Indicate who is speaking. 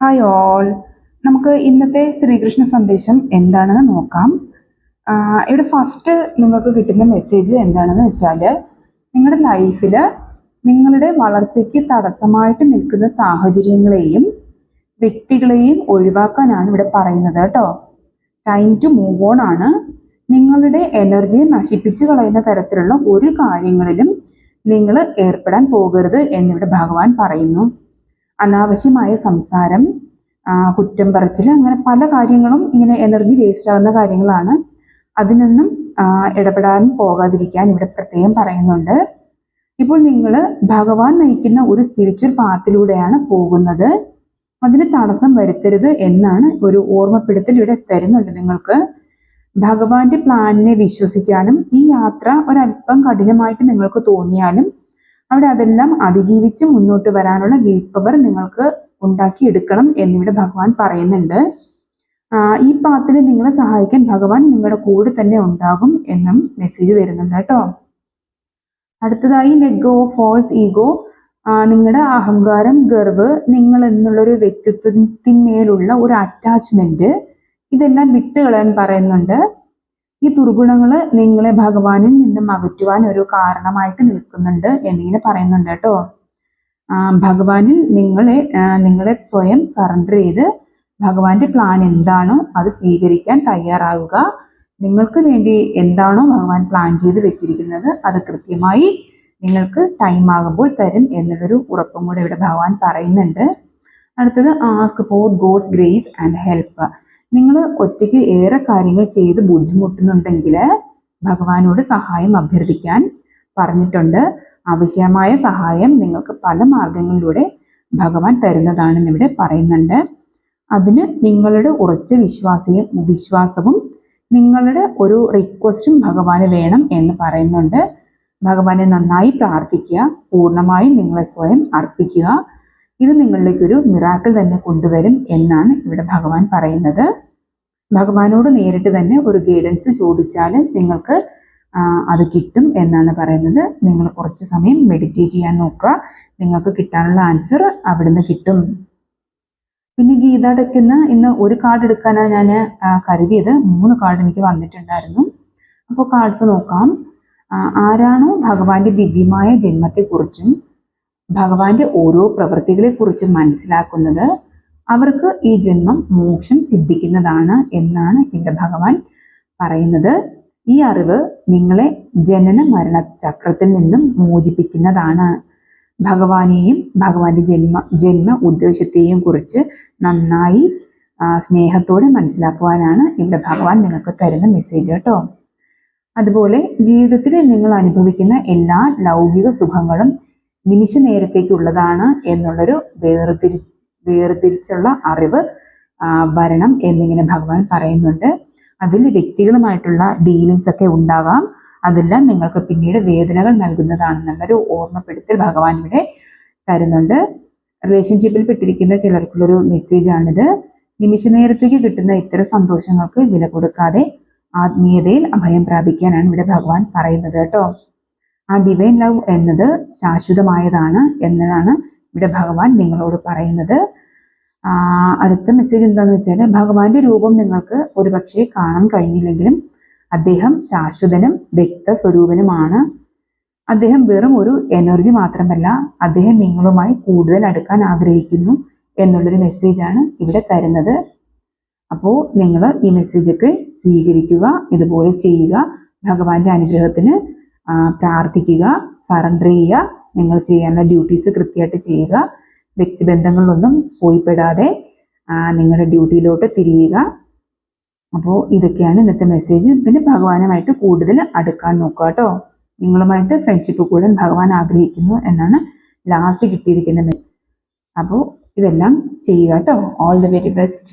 Speaker 1: Hi all നമുക്ക് ഇന്നത്തെ ശ്രീകൃഷ്ണ സന്ദേശം എന്താണെന്ന് നോക്കാം. ഇവിടെ ഫസ്റ്റ് നിങ്ങൾക്ക് കിട്ടുന്ന മെസ്സേജ് എന്താണെന്ന് വെച്ചാൽ നിങ്ങളുടെ ലൈഫിൽ നിങ്ങളുടെ വളർച്ചയ്ക്ക് തടസ്സമായിട്ട് നിൽക്കുന്ന സാഹചര്യങ്ങളെയും വ്യക്തികളെയും ഒഴിവാക്കാനാണ് ഇവിടെ പറയുന്നത് കേട്ടോ. ടൈം ടു മൂവ് ഓൺ ആണ്. നിങ്ങളുടെ എനർജിയെ നശിപ്പിച്ചു കളയുന്ന തരത്തിലുള്ള ഒരു കാര്യങ്ങളിലും നിങ്ങൾ ഏർപ്പെടാൻ പോകരുത് എന്നിവിടെ ഭഗവാൻ പറയുന്നു. അനാവശ്യമായ സംസാരം കുറ്റം പറച്ചിൽ അങ്ങനെ പല കാര്യങ്ങളും ഇങ്ങനെ എനർജി വേസ്റ്റ് ആകുന്ന കാര്യങ്ങളാണ്. അതിനൊന്നും ഇടപെടാനും പോകാതിരിക്കാൻ ഇവിടെ പ്രത്യേകം പറയുന്നുണ്ട്. ഇപ്പോൾ നിങ്ങൾ ഭഗവാൻ നയിക്കുന്ന ഒരു സ്പിരിച്വൽ പാത്തിലൂടെയാണ് പോകുന്നത്. അതിന് തടസ്സം വരുത്തരുത് എന്നാണ് ഒരു ഓർമ്മപ്പെടുത്തൽ ഇവിടെ തരുന്നുണ്ട് നിങ്ങൾക്ക്. ഭഗവാന്റെ പ്ലാനിനെ വിശ്വസിക്കാനും ഈ യാത്ര ഒരല്പം കഠിനമായിട്ട് നിങ്ങൾക്ക് തോന്നിയാലും അവിടെ അതെല്ലാം അതിജീവിച്ച് മുന്നോട്ട് വരാനുള്ള വിൽ പവർ നിങ്ങൾക്ക് ഉണ്ടാക്കിയെടുക്കണം എന്നിവിടെ ഭഗവാൻ പറയുന്നുണ്ട്. ഈ പാത്തിൽ നിങ്ങളെ സഹായിക്കാൻ ഭഗവാൻ നിങ്ങളുടെ കൂടെ തന്നെ ഉണ്ടാകും എന്നും മെസ്സേജ് തരുന്നുണ്ട് കേട്ടോ. അടുത്തതായി ലെറ്റ് ഗോ ഫോൾസ് ഈഗോ നിങ്ങളുടെ അഹങ്കാരം ഗർവ് നിങ്ങൾ എന്നുള്ളൊരു വ്യക്തിത്വത്തിന്മേലുള്ള ഒരു അറ്റാച്ച്മെന്റ് ഇതെല്ലാം വിട്ടുകളയാൻ പറയുന്നുണ്ട്. ഈ ദുർഗുണങ്ങൾ നിങ്ങളെ ഭഗവാനിൽ നിന്നും അകറ്റുവാൻ ഒരു കാരണമായിട്ട് നിൽക്കുന്നുണ്ട് എന്നിങ്ങനെ പറയുന്നുണ്ട് കേട്ടോ. ഭഗവാനിൽ നിങ്ങളെ നിങ്ങളെ സ്വയം സറണ്ടർ ചെയ്ത് ഭഗവാന്റെ പ്ലാൻ എന്താണോ അത് സ്വീകരിക്കാൻ തയ്യാറാവുക. നിങ്ങൾക്ക് വേണ്ടി എന്താണോ ഭഗവാൻ പ്ലാൻ ചെയ്ത് വെച്ചിരിക്കുന്നത് അത് കൃത്യമായി നിങ്ങൾക്ക് ടൈം ആകുമ്പോൾ തരും എന്നുള്ളൊരു ഉറപ്പും കൂടെ ഇവിടെ ഭഗവാൻ പറയുന്നുണ്ട്. അടുത്തത് ask for God's grace and help നിങ്ങൾ ഒറ്റയ്ക്ക് ഏറെ കാര്യങ്ങൾ ചെയ്ത് ബുദ്ധിമുട്ടുന്നുണ്ടെങ്കിൽ ഭഗവാനോട് സഹായം അഭ്യർത്ഥിക്കാൻ പറഞ്ഞിട്ടുണ്ട്. ആവശ്യമായ സഹായം നിങ്ങൾക്ക് പല മാർഗങ്ങളിലൂടെ ഭഗവാൻ തരുന്നതാണെന്ന് ഇവിടെ പറയുന്നുണ്ട്. അതിന് നിങ്ങളുടെ ഉറച്ച വിശ്വാസയും വിശ്വാസവും നിങ്ങളുടെ ഒരു റിക്വസ്റ്റും ഭഗവാന് വേണം എന്ന് പറയുന്നുണ്ട്. ഭഗവാനെ നന്നായി പ്രാർത്ഥിക്കുക. പൂർണമായും നിങ്ങളെ സ്വയം അർപ്പിക്കുക. ഇത് നിങ്ങളിലേക്കൊരു മിറാക്കിൾ തന്നെ കൊണ്ടുവരും എന്നാണ് ഇവിടെ ഭഗവാൻ പറയുന്നത്. ഭഗവാനോട് നേരിട്ട് തന്നെ ഒരു ഗൈഡൻസ് ചോദിച്ചാൽ നിങ്ങൾക്ക് അത് കിട്ടും എന്നാണ് പറയുന്നത്. നിങ്ങൾ കുറച്ച് സമയം മെഡിറ്റേറ്റ് ചെയ്യാൻ നോക്കുക. നിങ്ങൾക്ക് കിട്ടാനുള്ള ആൻസർ അവിടുന്ന് കിട്ടും. പിന്നെ ഗീത അടയ്ക്കുന്ന ഇന്ന് ഒരു കാർഡ് എടുക്കാനാണ് ഞാൻ കരുതിയത്. മൂന്ന് കാർഡ് എനിക്ക് വന്നിട്ടുണ്ടായിരുന്നു. അപ്പോൾ കാർഡ്സ് നോക്കാം. ആരാണോ ഭഗവാന്റെ ദിവ്യമായ ജന്മത്തെക്കുറിച്ചും ഭഗവാന്റെ ഓരോ പ്രവൃത്തികളെ കുറിച്ച് മനസ്സിലാക്കുന്നത് അവർക്ക് ഈ ജന്മം മോക്ഷം സിദ്ധിക്കുന്നതാണ് എന്നാണ് ഇവിടെ ഭഗവാൻ പറയുന്നത്. ഈ അറിവ് നിങ്ങളെ ജനന മരണ ചക്രത്തിൽ നിന്നും മോചിപ്പിക്കുന്നതാണ്. ഭഗവാനെയും ഭഗവാന്റെ ജന്മ ജന്മ ഉദ്ദേശത്തെയും കുറിച്ച് നന്നായി സ്നേഹത്തോടെ മനസ്സിലാക്കുവാനാണ് ഇവിടെ ഭഗവാൻ നിങ്ങൾക്ക് തരുന്ന മെസ്സേജ് കേട്ടോ. അതുപോലെ ജീവിതത്തിൽ നിങ്ങൾ അനുഭവിക്കുന്ന എല്ലാ ലൗകിക സുഖങ്ങളും നിമിഷ നേരത്തേക്കുള്ളതാണ് എന്നുള്ളൊരു വേർതിരി വേർതിരിച്ചുള്ള അറിവ് വരണം എന്നിങ്ങനെ ഭഗവാൻ പറയുന്നുണ്ട്. അതിൽ വ്യക്തികളുമായിട്ടുള്ള ഡീലിങ്സ് ഒക്കെ ഉണ്ടാവാം. അതെല്ലാം നിങ്ങൾക്ക് പിന്നീട് വേദനകൾ നൽകുന്നതാണെന്നുള്ളൊരു ഓർമ്മപ്പെടുത്തൽ ഭഗവാൻ ഇവിടെ തരുന്നുണ്ട്. റിലേഷൻഷിപ്പിൽ പെട്ടിരിക്കുന്ന ചിലർക്കുള്ളൊരു മെസ്സേജാണിത് നിമിഷ നേരത്തേക്ക് കിട്ടുന്ന ഇത്തരം സന്തോഷങ്ങൾക്ക് വില കൊടുക്കാതെ ആത്മീയതയിൽ അഭയം പ്രാപിക്കാനാണ് ഇവിടെ ഭഗവാൻ പറയുന്നത് കേട്ടോ. ആ ഡിവൈൻ ലവ് എന്നത് ശാശ്വതമായതാണ് എന്നതാണ് ഇവിടെ ഭഗവാൻ നിങ്ങളോട് പറയുന്നത്. അടുത്ത മെസ്സേജ് എന്താണെന്ന് വെച്ചാൽ ഭഗവാന്റെ രൂപം നിങ്ങൾക്ക് ഒരുപക്ഷെ കാണാൻ കഴിഞ്ഞില്ലെങ്കിലും അദ്ദേഹം ശാശ്വതനും വ്യക്ത സ്വരൂപനുമാണ്. അദ്ദേഹം വെറും ഒരു എനർജി മാത്രമല്ല അദ്ദേഹം നിങ്ങളുമായി കൂടുതൽ അടുക്കാൻ ആഗ്രഹിക്കുന്നു എന്നുള്ളൊരു മെസ്സേജാണ് ഇവിടെ തരുന്നത്. അപ്പോൾ നിങ്ങൾ ഈ മെസ്സേജൊക്കെ സ്വീകരിക്കുക ഇതുപോലെ ചെയ്യുക ഭഗവാന്റെ അനുഗ്രഹത്തിന് പ്രാർത്ഥിക്കുക സറണ്ടർ ചെയ്യുക നിങ്ങൾ ചെയ്യാനുള്ള ഡ്യൂട്ടീസ് കൃത്യമായിട്ട് ചെയ്യുക വ്യക്തിബന്ധങ്ങളിലൊന്നും പോയിപ്പെടാതെ നിങ്ങളുടെ ഡ്യൂട്ടിയിലോട്ട് തിരിയുക. അപ്പോൾ ഇതൊക്കെയാണ് ഇന്നത്തെ മെസ്സേജ് പിന്നെ ഭഗവാനുമായിട്ട് കൂടുതൽ അടുക്കാൻ നോക്കുക കേട്ടോ. നിങ്ങളുമായിട്ട് ഫ്രണ്ട്ഷിപ്പ് കൂടാൻ ഭഗവാൻ ആഗ്രഹിക്കുന്നു എന്നാണ് ലാസ്റ്റ് കിട്ടിയിരിക്കുന്ന അപ്പോൾ ഇതെല്ലാം ചെയ്യുക കേട്ടോ. All the very best